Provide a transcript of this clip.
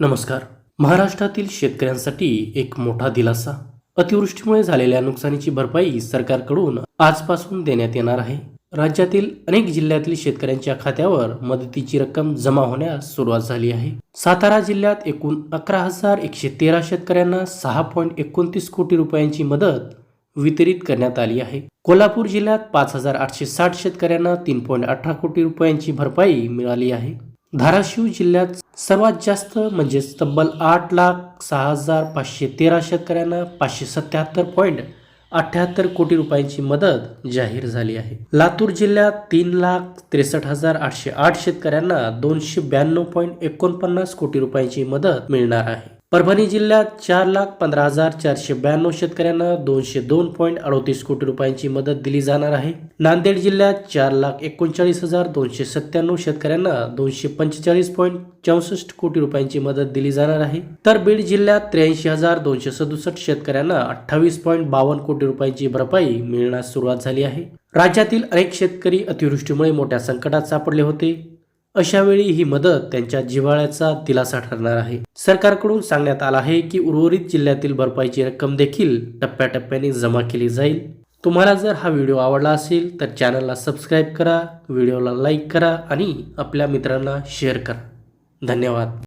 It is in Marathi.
नमस्कार. महाराष्ट्रातील शेतकऱ्यांसाठी एक मोठा दिलासा. अतिवृष्टीमुळे झालेल्या नुकसानीची भरपाई सरकारकडून आजपासून देण्यात येणार आहे. राज्यातील अनेक जिल्ह्यातील शेतकऱ्यांच्या खात्यावर मदतीची रक्कम जमा होण्यास सुरुवात झाली आहे. सातारा जिल्ह्यात एकूण अकरा हजार एकशे तेरा शेतकऱ्यांना सहा पॉईंट एकोणतीस कोटी रुपयांची मदत वितरित करण्यात आली आहे. कोल्हापूर जिल्ह्यात पाच हजार आठशे साठ शेतकऱ्यांना तीन पॉईंट अठरा कोटी रुपयांची भरपाई मिळाली आहे. धाराशिव जिल्ह्यात सर्वात जास्त म्हणजेच तब्बल आठ लाख सहा हजार पाचशे तेरा शेतकऱ्यांना पाचशे सत्याहत्तर पॉईंट अठ्याहत्तर कोटी रुपयांची मदत जाहीर झाली आहे. लातूर जिल्ह्यात तीन लाख त्रेसष्ट हजार आठशे आठ शेतकऱ्यांना दोनशे ब्याण्णव पॉईंट एकोणपन्नास कोटी रुपयांची मदत मिळणार आहे. परभणी जिल्ह्यात चार लाख पंधरा हजार चारशे ब्याण्णव शेतकऱ्यांना दोनशे दोन पॉईंट अडोतीस कोटी रुपयांची मदत दिली जाणार आहे. नांदेड जिल्ह्यात चार लाख एकोणचाळीस हजार दोनशे सत्त्याण्णव शेतकऱ्यांना दोनशे पंचेचाळीस पॉईंट चौसष्ट कोटी रुपयांची मदत दिली जाणार आहे. तर बीड जिल्ह्यात त्र्याऐंशी हजार दोनशे सदुसष्ट शेतकऱ्यांना अठ्ठावीस पॉईंट बावन्न कोटी रुपयांची भरपाई मिळण्यास सुरुवात झाली आहे. राज्यातील अनेक शेतकरी अतिवृष्टीमुळे मोठ्या संकटात सापडले होते. अशावेळी ही मदत त्यांच्या जिव्हाळ्याचा दिलासा ठरणार आहे. सरकारकडून सांगण्यात आलं आहे की उर्वरित जिल्ह्यातील भरपाईची रक्कम देखील टप्प्याटप्प्याने जमा केली जाईल. तुम्हाला जर हा व्हिडिओ आवडला असेल तर चॅनलला सबस्क्राईब करा व्हिडिओला लाईक करा आणि आपल्या मित्रांना शेअर करा. धन्यवाद.